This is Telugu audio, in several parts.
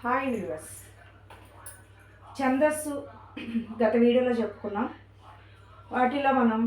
హాయ్ యూనివర్స్ ఛందస్సు గత వీడియోలో చెప్పుకున్నాం. వాటిలో మనం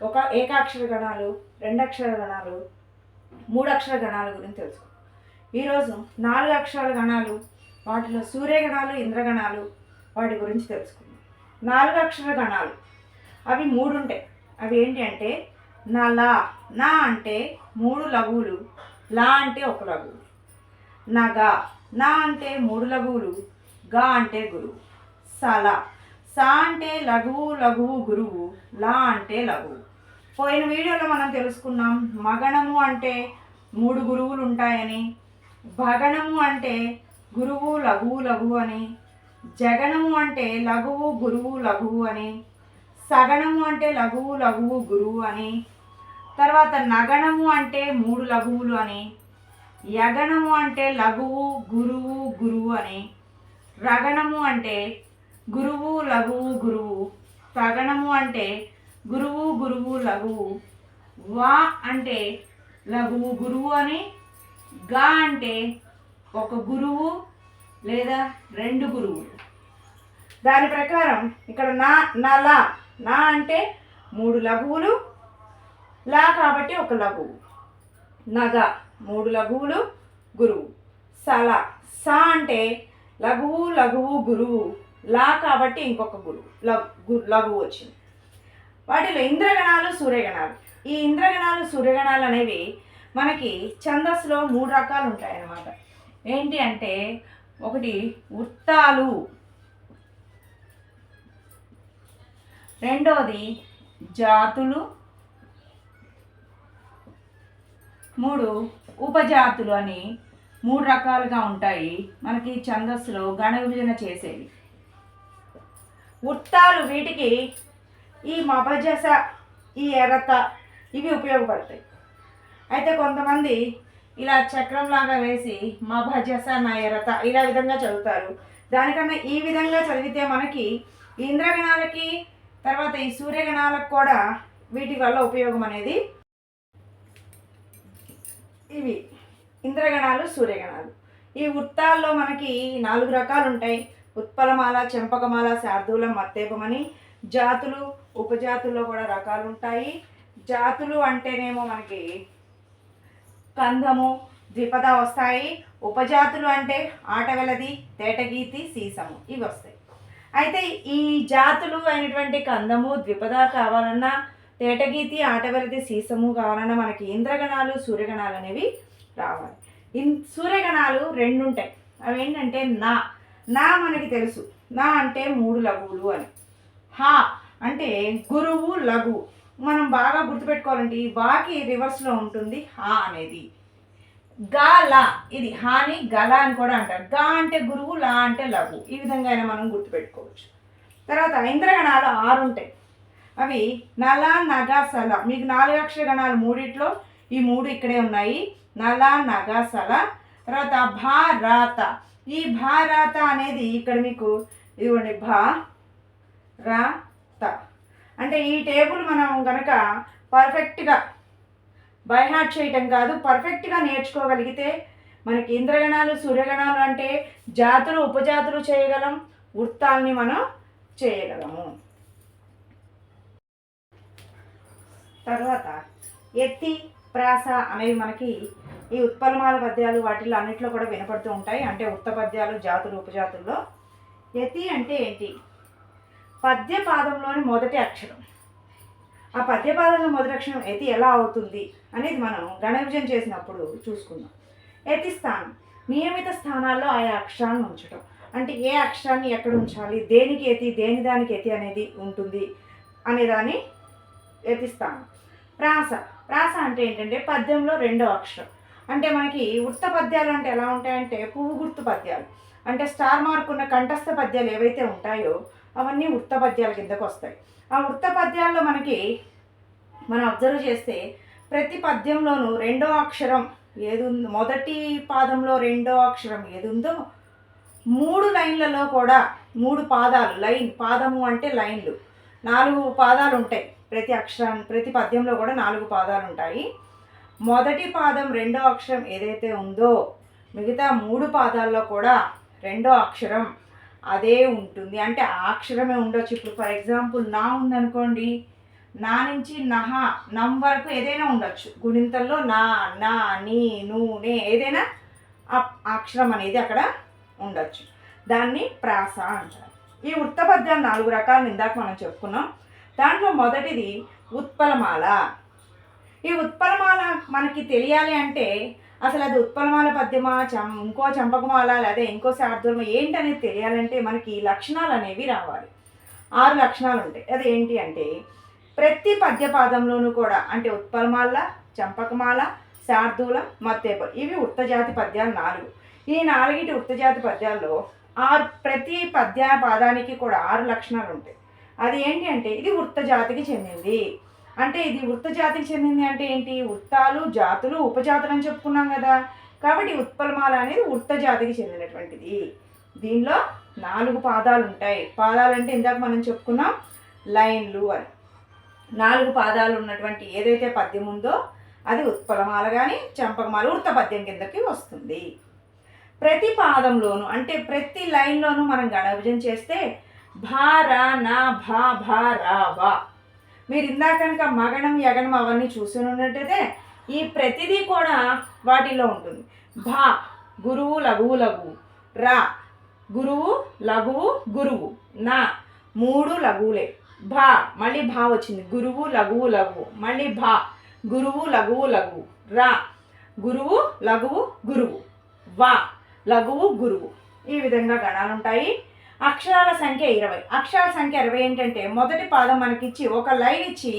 ఒక ఏకాక్షర గణాలు రెండక్షర గణాలు మూడక్షర గణాల గురించి తెలుసుకున్నాం ఈరోజు నాలుగు అక్షరాల గణాలు వాటిలో సూర్యగణాలు ఇంద్రగణాలు వాటి గురించి తెలుసుకుందాం. నాలుగు అక్షర గణాలు. అవి మూడు ఉంటాయి అవి ఏంటి అంటే నా లా నా అంటే మూడు లఘువులు లా అంటే ఒక లఘువు. నగా నా అంటే మూడు లఘువులు గా అంటే గురువు. సల. సా అంటే లఘువు లఘువు గురువు. లా అంటే లఘువు. పోయిన వీడియోలో మనం తెలుసుకున్నాం మగణము అంటే మూడు గురువులు ఉంటాయని భగణము అంటే గురువు లఘువు లఘువు అని జగనము అంటే లఘువు గురువు లఘువు అని సగణము అంటే లఘువు లఘువు గురువు అని తర్వాత నగణము అంటే మూడు లఘువులు అని యగణము అంటే లఘువు గురువు గురువు అని. రగణము అంటే గురువు లఘువు గురువు. సగణము అంటే గురువు గురువు లఘువు. వా అంటే లఘువు గురువు అని. గా అంటే ఒక గురువు లేదా రెండు గురువులు. దాని ప్రకారం ఇక్కడ నా నా లా. నా అంటే మూడు లఘువులు లా కాబట్టి ఒక లఘువు. నగ. మూడు లఘువులు గురువు. సల స అంటే లఘువు లఘువు గురువు. లా కాబట్టి ఇంకొక గురువు. లఘు లఘువు వచ్చింది. వాటిలో ఇంద్రగణాలు సూర్యగణాలు. ఈ ఇంద్రగణాలు సూర్యగణాలు అనేవి మనకి ఛందస్సులో మూడు రకాలు ఉంటాయన్నమాట. ఏంటి అంటే ఒకటి వృత్తాలు. రెండవది జాతులు. మూడు ఉపజాతులు అని మూడు రకాలుగా ఉంటాయి. మనకి ఛందస్సులో గణ విభజన చేసేవి. వృత్తాలు వీటికి ఈ మభజస ఈ ఎరత ఇవి ఉపయోగపడతాయి. అయితే కొంతమంది ఇలా చక్రంలాగా వేసి మభజస నా ఎరత ఇలా విధంగా చదువుతారు. దానికన్నా ఈ విధంగా చదివితే మనకి ఇంద్రగణాలకి తర్వాత ఈ సూర్యగణాలకు కూడా వీటి వల్ల ఉపయోగం అనేది ఇవి ఇంద్రగణాలు సూర్యగణాలు. ఈ వృత్తాల్లో మనకి నాలుగు రకాలు ఉంటాయి. ఉత్పలమాల చెంపకమాల శార్దూలం మత్తేపమని జాతులు ఉపజాతుల్లో కూడా రకాలు ఉంటాయి. జాతులు అంటేనేమో మనకి కందము ద్విపద వస్తాయి. ఉపజాతులు అంటే ఆటవెలది తేటగీతి సీసము. ఇవి వస్తాయి. అయితే ఈ జాతులు అయినటువంటి కందము ద్విపద కావాలన్నా తేటగీతి ఆటవరిది సీసము కావాలన్నా మనకి ఇంద్రగణాలు సూర్యగణాలు అనేవి రావాలి. ఇన్ సూర్యగణాలు రెండు ఉంటాయి అవి ఏంటంటే నా నా మనకి తెలుసు. నా అంటే మూడు లఘువులు అని. హా అంటే గురువు లఘు. మనం బాగా గుర్తుపెట్టుకోవాలంటే ఈ బాకి రివర్స్లో ఉంటుంది హా అనేది. గా లా ఇది హాని గల అని కూడా అంటారు. గా అంటే గురువు లా అంటే లఘు. ఈ విధంగా అయినా మనం గుర్తుపెట్టుకోవచ్చు. తర్వాత ఇంద్రగణాలు ఆరు ఉంటాయి అవి నల నగ సల మీకు నాలుగు అక్షర గణాలు మూడిట్లో ఈ మూడు ఇక్కడే ఉన్నాయి. నల నగ సల తర్వాత ఈ భారత అనేది ఇక్కడ మీకు ఇదిగోండి భా రా త. అంటే ఈ టేబుల్ మనం కనుక పర్ఫెక్ట్గా బైహార్ట్ చేయటం కాదు పర్ఫెక్ట్గా నేర్చుకోగలిగితే మనకి ఇంద్రగణాలు సూర్యగణాలు అంటే జాతులు ఉపజాతులు చేయగలం వృత్తాల్ని మనం చేయగలము. తర్వాత ఎత్తి ప్రాస అనేవి మనకి ఈ ఉత్పలమాల పద్యాలు వాటిల్లో అన్నింటిలో కూడా వినపడుతూ ఉంటాయి. అంటే ఉత్త పద్యాలు జాతులు ఉపజాతుల్లో. యతి అంటే ఏంటి? పద్య పాదంలోని మొదటి అక్షరం. ఆ పద్యపాదంలో మొదటి అక్షరం యతి ఎలా అవుతుంది అనేది మనం గణ విభజన చేసినప్పుడు చూసుకుందాం. యతి స్థానం. నియమిత స్థానాల్లో ఆయా అక్షరాలను ఉంచడం అంటే ఏ అక్షరాన్ని ఎక్కడ ఉంచాలి? దేనికి ఎతి దేని దానికి ఎతి అనేది ఉంటుంది అనేదాన్ని యతి స్థానం. ప్రాస ప్రాస అంటే ఏంటంటే పద్యంలో రెండో అక్షరం. అంటే మనకి వృత్త పద్యాలు అంటే ఎలా ఉంటాయంటే పువ్వు గుర్తు పద్యాలు. అంటే స్టార్ మార్క్ ఉన్న కంఠస్థ పద్యాలు ఏవైతే ఉంటాయో అవన్నీ వృత్త పద్యాల కిందకు వస్తాయి. ఆ వృత్త పద్యాల్లో మనకి మనం అబ్జర్వ్ చేస్తే ప్రతి పద్యంలోనూ రెండో అక్షరం ఏది మొదటి పాదంలో రెండో అక్షరం ఏది ఉందో మూడు లైన్లలో కూడా మూడు పాదాలు లైన్ పాదము అంటే లైన్లు. నాలుగు పాదాలు ఉంటాయి. ప్రతి అక్షరం ప్రతి పద్యంలో కూడా నాలుగు పాదాలు ఉంటాయి. మొదటి పాదం రెండో అక్షరం ఏదైతే ఉందో మిగతా మూడు పాదాల్లో కూడా రెండో అక్షరం అదే ఉంటుంది. అంటే ఆ అక్షరమే ఉండొచ్చు. ఇప్పుడు ఫర్ ఎగ్జాంపుల్ నా ఉందనుకోండి నా నుంచి నహ నం వరకు ఏదైనా ఉండొచ్చు. గుణింతల్లో నా నా నీ నూనే ఏదైనా ఆ అక్షరం అనేది అక్కడ ఉండొచ్చు. దాన్ని ప్రాస అంటారు. ఈ వృత్తపద్యాలు నాలుగు రకాలు ఇందాక మనం చెప్పుకున్నాం. దాంట్లో మొదటిది ఉత్పలమాల. ఈ ఉత్పలమాల మనకి తెలియాలి అంటే అసలు అది ఉత్పలమాల పద్యమా చం ఇంకో చంపకమాల లేదా ఇంకో శార్దూలమా ఏంటనేది తెలియాలంటే మనకి లక్షణాలు అనేవి రావాలి. ఆరు లక్షణాలు ఉంటాయి. అది ఏంటి అంటే ప్రతి పద్యపాదంలోనూ కూడా అంటే ఉత్పలమాల చంపకమాల శార్దూల మత్తేప ఇవి ఉత్తజాతి పద్యాలు నాలుగు. ఈ నాలుగిటి ఉత్తజాతి పద్యాల్లో ఆరు ప్రతి పద్య పాదానికి కూడా ఆరు లక్షణాలు ఉంటాయి. అది ఏంటి అంటే ఇది వృత్త జాతికి చెందింది. అంటే ఇది వృత్త జాతికి చెందింది అంటే ఏంటి? వృత్తాలు జాతులు ఉపజాతులు అని చెప్పుకున్నాం కదా. కాబట్టి ఉత్పలమాల అనేది వృత్త జాతికి చెందినటువంటిది. దీనిలో నాలుగు పాదాలు ఉంటాయి. పాదాలు అంటే ఇందాక మనం చెప్పుకున్నాం లైన్లు అని. నాలుగు పాదాలు ఉన్నటువంటి ఏదైతే పద్యం ఉందో అది ఉత్పలమాల కానీ చంపకమాల వృత్త పద్యం కిందకి వస్తుంది. ప్రతి పాదంలోను అంటే ప్రతి లైన్లోనూ మనం గణవిభజన చేస్తే భారా నా భా భా రా వా. మీరు ఇందాక కనుక మగణం యగణం అవన్నీ చూసి ఉన్నట్టయితే ఈ ప్రతిదీ కూడా వాటిలో ఉంటుంది. భా గురువు లఘువు లఘువు. రా గురువు లఘువు గురువు. నా మూడు లఘువులే. భా మళ్ళీ భా వచ్చింది. గురువు లఘువు లఘువు. మళ్ళీ భా గురువు లఘువు లఘువు. రా గురువు లఘువు గురువు. వా లఘువు గురువు. ఈ విధంగా గణాలు ఉంటాయి అక్షరాల సంఖ్య ఇరవై. అక్షరాల సంఖ్య ఇరవై ఏంటంటే మొదటి పాదం మనకిచ్చి ఒక లైన్ ఇచ్చి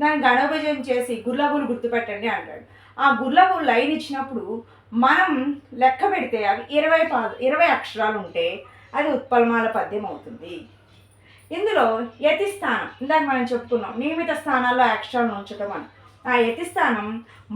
దాన్ని గణభజం చేసి గుర్లబులు గుర్తుపెట్టండి అంటాడు. ఆ గుర్లబులు లైన్ ఇచ్చినప్పుడు మనం లెక్క పెడితే అవి ఇరవై పాద ఇరవై అక్షరాలు ఉంటే అది ఉత్పలమాల పద్యం అవుతుంది. ఇందులో యతి స్థానం ఇందాక మనం చెప్పుకున్నాం నియమిత స్థానాల్లో అక్షరాలను ఉంచడం అని. ఆ యతిస్థానం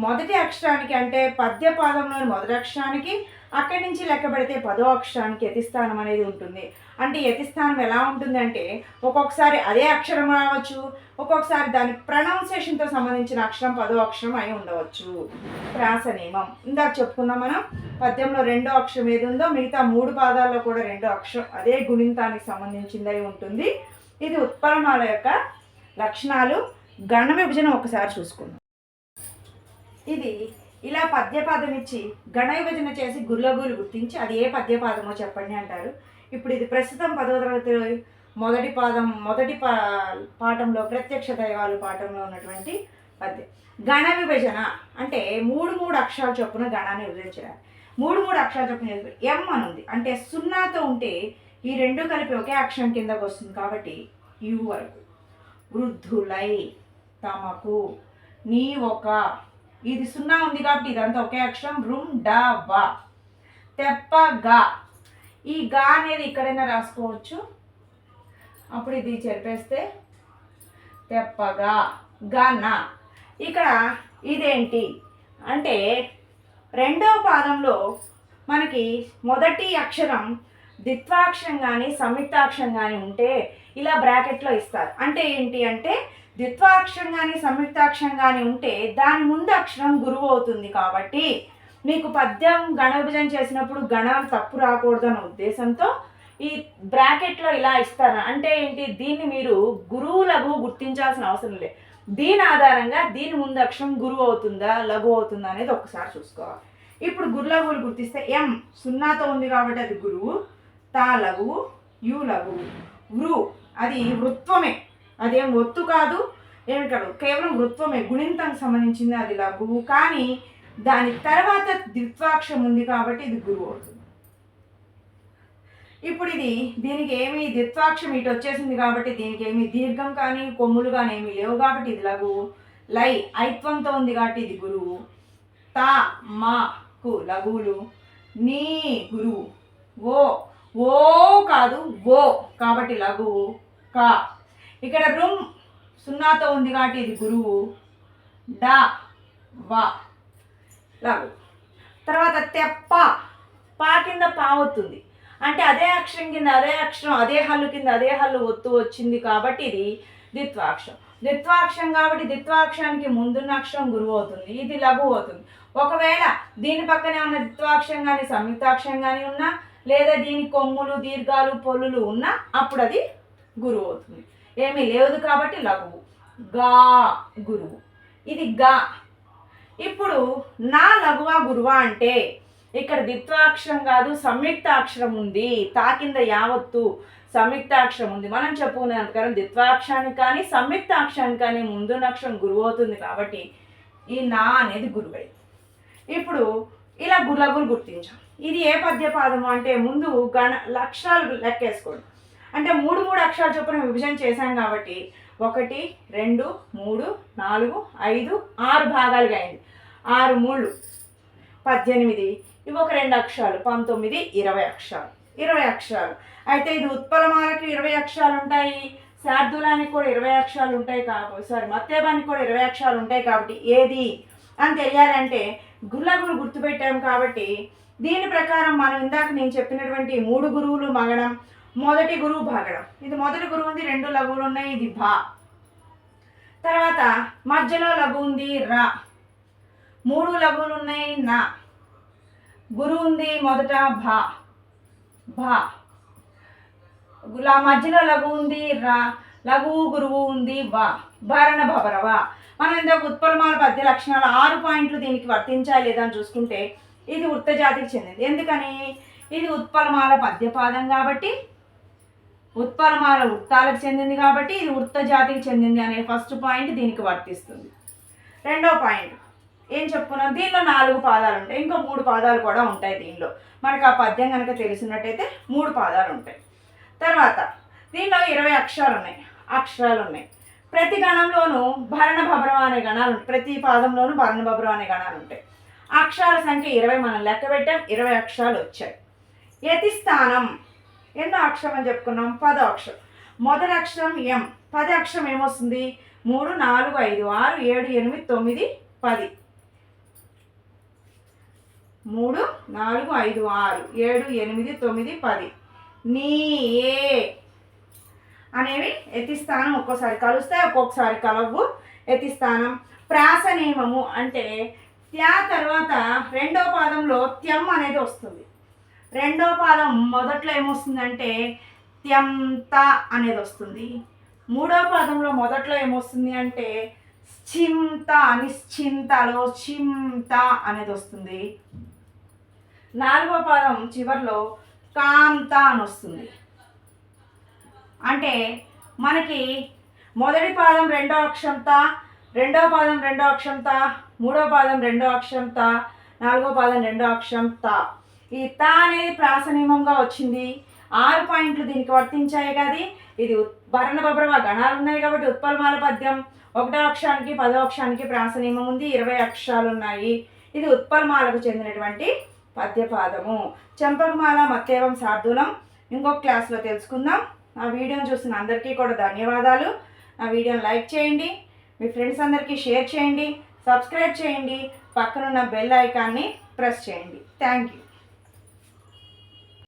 మొదటి అక్షరానికి అంటే పద్య పాదంలోని మొదటి అక్షరానికి అక్కడి నుంచి లెక్క పెడితే పదో అక్షరానికి యతిస్థానం అనేది ఉంటుంది. అంటే యతిస్థానం ఎలా ఉంటుంది అంటే ఒక్కొక్కసారి అదే అక్షరం రావచ్చు ఒక్కొక్కసారి దాని ప్రొనౌన్సియేషన్తో సంబంధించిన అక్షరం పదో అక్షరం అయి ఉండవచ్చు. ప్రాస నియమం. ఇందాక చెప్పుకున్నాం మనం పద్యంలో రెండో అక్షరం ఏది ఉందో మిగతా మూడు పాదాల్లో కూడా రెండో అక్షరం అదే గుణింతానికి సంబంధించిందై ఉంటుంది. ఇది ఉత్పలమాల యొక్క లక్షణాలు. గణ విభజన ఒకసారి చూసుకుందాం. ఇది ఇలా పద్యపాదం ఇచ్చి గణ విభజన చేసి గుర్లగూలు గుర్తించి అది ఏ పద్యపాదమో చెప్పండి అంటారు. ఇప్పుడు ఇది ప్రస్తుతం పదవ తరగతి మొదటి పాదం మొదటి పా పాఠంలో ప్రత్యక్ష దైవాలు పాఠంలో ఉన్నటువంటి పద్యం. గణ విభజన అంటే మూడు మూడు అక్షరాలు చొప్పున గణాన్ని విభజించడం. మూడు మూడు అక్షరాలు చొప్పున ఎం అని ఉంది అంటే సున్నాతో ఉంటే ఈ రెండు కలిపి ఒకే అక్షరం కిందకు వస్తుంది కాబట్టి యు వరకు. వృద్ధులై తమకు నీ ఒక ఇది సున్నా ఉంది కాబట్టి ఇదంతా ఒకే అక్షరం. రుమ్ తెప్పగా వా. తెప్ప గా. ఈ గా అనేది ఎక్కడైనా రాసుకోవచ్చు. అప్పుడు ఇది చెరిపేస్తే తెప్పగా గన ఇక్కడ ఇదేంటి? అంటే రెండవ పాదంలో మనకి మొదటి అక్షరం ద్విత్వాక్షరం కానీ సంయుక్తాక్షరం కానీ ఉంటే ఇలా బ్రాకెట్లో ఇస్తారు. అంటే ఏంటి అంటే ద్విత్వాక్షరం కానీ సంయుక్తాక్షరం కానీ ఉంటే దాని ముందు అక్షరం గురువు అవుతుంది కాబట్టి మీకు పద్యం గణ విభజన చేసినప్పుడు గణాలు తప్పు రాకూడదు అనే ఉద్దేశంతో ఈ బ్రాకెట్లో ఇలా ఇస్తారు అంటే ఏంటి? దీన్ని మీరు గురువు లఘువు గుర్తించాల్సిన అవసరం లేదు. దీని ఆధారంగా దీని ముందు అక్షరం గురువు అవుతుందా లఘు అవుతుందా అనేది ఒకసారి చూసుకోవాలి. ఇప్పుడు గురులఘువులు గుర్తిస్తే ఎం? సున్నాతో ఉంది కాబట్టి అది గురువు తా లఘువు యు లఘువు వృ. అది వృత్వమే. అదేం ఒత్తు కాదు. ఏమి కేవలం వృత్వమే. గుణింతం సంబంధించింది అది లఘువు కానీ దాని తర్వాత ద్విత్వాక్షం ఉంది కాబట్టి ఇది గురువు అవుతుంది. ఇప్పుడు ఇది దీనికి ఏమి ద్విత్వాక్షం ఇటు వచ్చేసింది కాబట్టి దీనికి ఏమి దీర్ఘం కానీ కొమ్ములు కానీ ఏమి లేవు కాబట్టి ఇది లఘువు లై ఐత్వంతో ఉంది కాబట్టి ఇది గురువు. తా మా కు లఘువులు. నీ గురువు. ఓ ఓ కాదు ఓ కాబట్టి లఘువు. కా ఇక్కడ రుమ్ సున్నాతో ఉంది కాబట్టి ఇది గురువు. డా వా లఘు తర్వాత తెప్ప పా కింద పా వస్తుంది అంటే అదే అక్షరం కింద అదే అక్షరం అదే హల్లు కింద అదే హల్లు ఒత్తు వచ్చింది కాబట్టి ఇది ద్విత్వాక్షరం. ద్విత్వాక్షరం కాబట్టి ద్విత్వాక్షరానికి ముందున్న అక్షరం గురువు అవుతుంది ఇది లఘు అవుతుంది. ఒకవేళ దీని పక్కనే ఉన్న ద్విత్వాక్షరం కానీ సంయుక్తాక్షరం కానీ ఉన్నా లేదా దీని కొమ్ములు దీర్ఘాలు పొల్లులు ఉన్నా అప్పుడు అది గురువు అవుతుంది. ఏమీ లేదు కాబట్టి లఘువు. గా గురువు. ఇది గా. ఇప్పుడు నా లఘువా గురువా అంటే ఇక్కడ ద్విత్వాక్షరం కాదు సంయుక్తాక్షరం ఉంది. తా కింద యావత్తు సంయుక్తాక్షరం ఉంది. మనం చెప్పుకునే ప్రకారం ద్విత్వాక్షరానికి కానీ సంయుక్తాక్షరానికి కానీ ముందున్న అక్షరం గురువు అవుతుంది కాబట్టి ఈ నా అనేది గురువై. ఇప్పుడు ఇలా గులగులు గుర్తించాం. ఇది ఏ పద్యపాదము అంటే ముందు గణ లక్షణాలు లెక్కేసుకోండి. అంటే మూడు మూడు అక్షరాలు చొప్పున విభజన చేశాం కాబట్టి ఒకటి రెండు మూడు నాలుగు ఐదు ఆరు భాగాలుగా అయింది. ఆరు మూడు పద్దెనిమిది. ఇవి ఒక రెండు అక్షరాలు. పంతొమ్మిది ఇరవై అక్షరాలు. ఇరవై అక్షరాలు. అయితే ఇది ఉత్పలమాలకి ఇరవై అక్షరాలు ఉంటాయి. శార్దూలానికి కూడా ఇరవై అక్షరాలు ఉంటాయి కాబట్టి సారీ మత్తేబానికి కూడా ఇరవై అక్షరాలు ఉంటాయి కాబట్టి ఏది? అని తెలియాలంటే గుల్లగురు గుర్తుపెట్టాం కాబట్టి దీని ప్రకారం మనం ఇందాక నేను చెప్పినటువంటి మూడు గురువులు మగడం మొదటి గురువు భాగడం. ఇది మొదటి గురువు ఉంది రెండు లఘువులు ఉన్నాయి ఇది భా. తర్వాత మధ్యలో లఘు ఉంది రా. మూడు లఘువులు ఉన్నాయి నా. గురువు ఉంది మొదట భా. భా. లా మధ్యలో లఘు ఉంది రా. లఘువు గురువు ఉంది వా. భరణ భవరవ మనం ఇందాక ఉత్పలమాల పద్య లక్షణాలు ఆరు పాయింట్లు దీనికి వర్తించాలి లేదా అని చూసుకుంటే ఇది వృత్తజాతికి చెందింది. ఎందుకని? ఇది ఉత్పలమాల పద్యపాదం కాబట్టి ఉత్పరమాల వృత్తాలకు చెందింది కాబట్టి ఇది వృత్త జాతికి చెందింది అనే ఫస్ట్ పాయింట్ దీనికి వర్తిస్తుంది. రెండో పాయింట్ ఏం చెప్పుకున్నాం? దీనిలో నాలుగు పాదాలు ఉంటాయి. ఇంకో మూడు పాదాలు కూడా ఉంటాయి దీనిలో. మనకు ఆ పద్యం కనుక తెలిసినట్టయితే మూడు పాదాలు ఉంటాయి. తర్వాత దీనిలో ఇరవై అక్షరాలు ఉన్నాయి. అక్షరాలు ఉన్నాయి. ప్రతి గణంలోనూ భరణ భబ్రం అనే గణాలు ప్రతి పాదంలోనూ భరణ భబ్రం అనే గణాలు ఉంటాయి. అక్షరాల సంఖ్య ఇరవై మనం లెక్క పెట్టాం. ఇరవై అక్షరాలు వచ్చాయి. యతి స్థానం ఎన్నో అక్షరం అని చెప్పుకున్నాం. పదో అక్షరం. మొదటి అక్షరం ఎం? పది అక్షరం ఏమొస్తుంది? మూడు నాలుగు ఐదు ఆరు ఏడు ఎనిమిది తొమ్మిది పది. మూడు నాలుగు ఐదు ఆరు ఏడు ఎనిమిది తొమ్మిది పది. నీ ఏ అనేవి ఎతిస్థానం ఒక్కోసారి కలుస్తాయి ఒక్కొక్కసారి కలవు. ఎతిస్థానం ప్రాస నియమము అంటే త్యా తర్వాత రెండో పాదంలో త్యం అనేది వస్తుంది. రెండో పాదం మొదట్లో ఏమొస్తుందంటే త్యంత అనేది వస్తుంది. మూడో పాదంలో మొదట్లో ఏమొస్తుంది అంటే చింత నిశ్చింతలో చింత అనేది వస్తుంది. నాలుగో పాదం చివర్లో కాంత అని వస్తుంది. అంటే మనకి మొదటి పాదం రెండో అక్షంత రెండో పాదం రెండో అక్షంత మూడో పాదం రెండో అక్షంత నాలుగో పాదం రెండో అక్షంత ఈ తా అనేది ప్రాసనియమంగా వచ్చింది. ఆరు పాయింట్లు దీనికి వర్తించాయి కదా. ఇది భరణ బభ్రవ గణాలు ఉన్నాయి కాబట్టి ఉత్పలమాల పద్యం ఒకటో అక్షానికి పదో అక్షానికి ప్రాసనియమం ఉంది. ఇరవై అక్షరాలు ఉన్నాయి ఇది ఉత్పలమాలకు చెందినటువంటి పద్యపాదము. చెంపకమాల మత్తేవం శార్దూలం ఇంకొక క్లాస్లో తెలుసుకుందాం. ఆ వీడియోని చూసిన అందరికీ కూడా ధన్యవాదాలు. ఆ వీడియోని లైక్ చేయండి. మీ ఫ్రెండ్స్ అందరికీ షేర్ చేయండి. సబ్స్క్రైబ్ చేయండి. పక్కనున్న బెల్ ఐకాన్ని ప్రెస్ చేయండి. Thank you